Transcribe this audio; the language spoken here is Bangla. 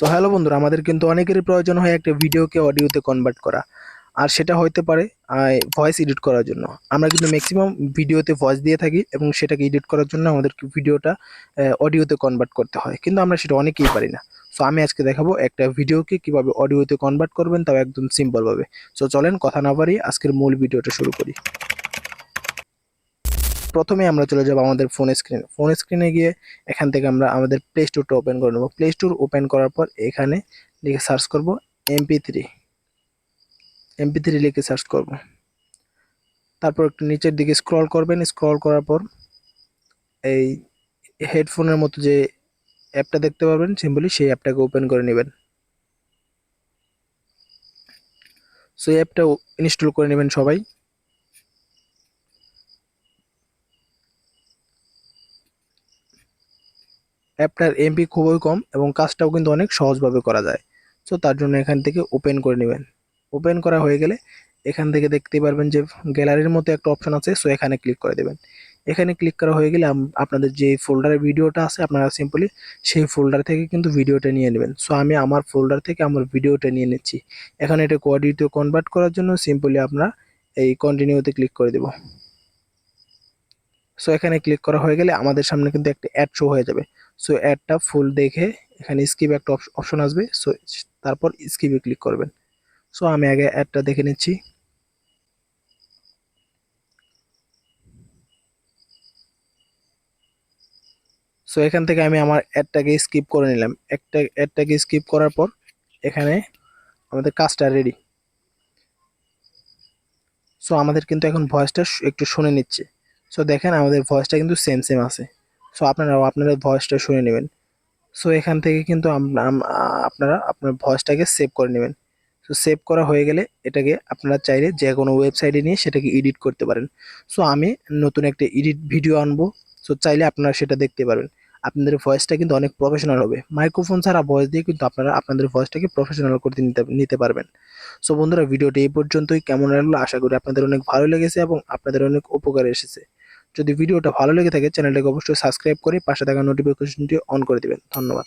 সো হ্যালো বন্ধুরা, আমাদের কিন্তু অনেকেরই প্রয়োজন হয় একটা ভিডিওকে অডিওতে কনভার্ট করা। আর সেটা হতে পারে ভয়েস এডিট করার জন্য। আমরা কিন্তু ম্যাক্সিমাম ভিডিওতে ভয়েস দিয়ে থাকি এবং সেটাকে এডিট করার জন্য আমাদের ভিডিওটা অডিওতে কনভার্ট করতে হয়। কিন্তু আমরা সেটা অনেকেই পারি না। সো আমি আজকে দেখাবো একটা ভিডিওকে কীভাবে অডিওতে কনভার্ট করবেন, তাও একদম সিম্পলভাবে সো চলেন, কথা না বাড়িয়ে আজকের মূল ভিডিওটা শুরু করি। প্রথমে আমরা চলে যাব আমাদের ফোন স্ক্রিনে ফোন স্ক্রিনে গিয়ে এখান থেকে আমরা আমাদের প্লে স্টোরটা ওপেন করে নেব। প্লে স্টোর ওপেন করার পর এখানে লিখে সার্চ করব এমপি থ্রি এমপি থ্রি লিখে সার্চ করব। তারপর একটু নিচের দিকে স্ক্রল করবেন। স্ক্রল করার পর এই হেডফোনের মতো যে অ্যাপটা দেখতে পারবেন সিম্পলি সেই অ্যাপটাকে ওপেন করে নেবেন। সো এই অ্যাপটা ইনস্টল করে নেবেন সবাই। অ্যাপটার এমপি খুবই কম এবং কাজটাও কিন্তু অনেক সহজভাবে করা যায়। সো তার জন্য এখান থেকে ওপেন করে নেবেন। ওপেন করা হয়ে গেলে এখান থেকে দেখতে পারবেন যে গ্যালারির মতো একটা অপশন আছে সো এখানে ক্লিক করে দেবেন। এখানে ক্লিক করা হয়ে গেলে আপনাদের যে ফোল্ডারের ভিডিওটা আছে, আপনারা সিম্পলি সেই ফোল্ডার থেকে কিন্তু ভিডিওটা নিয়ে নেবেন। সো আমি আমার ফোল্ডার থেকে আমার ভিডিওটা নিয়ে নিচ্ছি। এখানে এটা কোয়াডিতে কনভার্ট করার জন্য সিম্পলি আপনারা এই কন্টিনিউতে ক্লিক করে দেব। সো এখানে ক্লিক করা হয়ে গেলে আমাদের সামনে কিন্তু একটা অ্যাড শো হয়ে যাবে। সো অ্যাডটা ফুল দেখে এখানে স্কিপ একটা অপশন আসবে। সো তারপর স্কিপে ক্লিক করবেন। সো আমি আগে অ্যাডটা দেখে নিচ্ছি। সো এখান থেকে আমি আমার অ্যাডটাকে স্কিপ করে নিলাম। একটা অ্যাডটাকে স্কিপ করার পর এখানে আমাদের কাজটা রেডি সো আমাদের কিন্তু এখন ভয়েসটা একটু শুনে নিচ্ছে। সো দেখেন আমাদের ভয়েসটা কিন্তু সেম সেম আছে। সো আপনারাও আপনাদের ভয়েসটা শুনে নেবেন। সো এখান থেকে কিন্তু আপনারা আপনার ভয়েসটাকে সেভ করে নেবেন। সো সেভ করা হয়ে গেলে এটাকে আপনারা চাইলে যে কোনো ওয়েবসাইটে নিয়ে সেটাকে এডিট করতে পারেন। সো আমি নতুন একটা এডিট ভিডিও আনব। সো চাইলে আপনারা সেটা দেখতে পারবেন। আপনাদের ভয়েসটা কিন্তু অনেক প্রফেশনাল হবে। মাইক্রোফোন ছাড়া ভয়েস দিয়ে কিন্তু আপনারা আপনাদের ভয়েসটাকে প্রফেশনাল করতে নিতে নিতে পারবেন। সো বন্ধুরা ভিডিওটি এই পর্যন্তই। কেমন লাগল? আশা করি আপনাদের অনেক ভালো লেগেছে এবং আপনাদের অনেক উপকারে এসেছে। যদি ভিডিওটা ভালো লেগে থাকে, চ্যানেলটাকে অবশ্যই সাবস্ক্রাইব করে পাশে থাকা নোটিফিকেশনটি অন করে দেবেন। ধন্যবাদ।